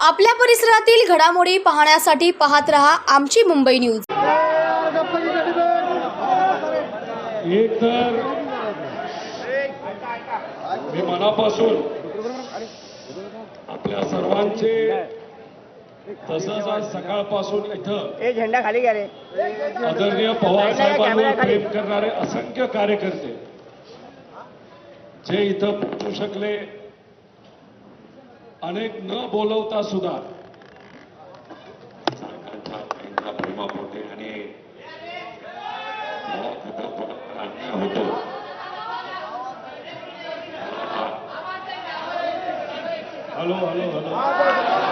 आपल्या परिसरातील घडामोडी पाहण्यासाठी पाहत रहा आमची मुंबई न्यूज. एक तर मी मनापासून आपल्या सर्वांचे तसंच आज सकाळपासून इथं ए झेंडा खाली घ्या रे. आदरणीय पवार साहेबांवर प्रेम करणारे असंख्य कार्यकर्ते जे इथं पोहोचू शकले अनेक न बोलवता सुद्धा. प्रेमापोटे आणि होतो हॅलो हॅलो हॅलो.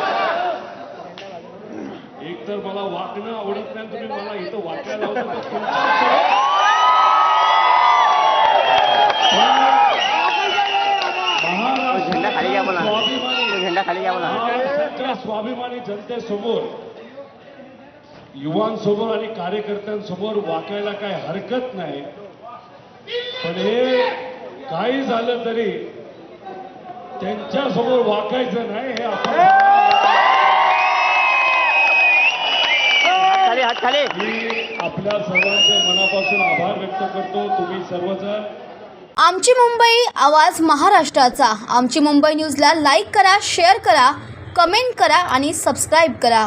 एक तर मला वाकणं आवडत नाही तुम्ही मला इथं वाचायला महाराष्ट्राच्या स्वाभिमानी जनतेसमोर युवांसमोर आणि कार्यकर्त्यांसमोर वाकायला काय हरकत नाही. पण हे काही झालं तरी त्यांच्यासमोर वाकायचं नाही हे आपण खाली मी आपल्या सर्वांचे मनापासून आभार व्यक्त करतो. तुम्ही सर्वजण आमची मुंबई आवाज महाराष्ट्राचा. आमची मुंबई न्यूजला लाईक करा शेअर करा कमेंट करा आणि सबस्क्राईब करा.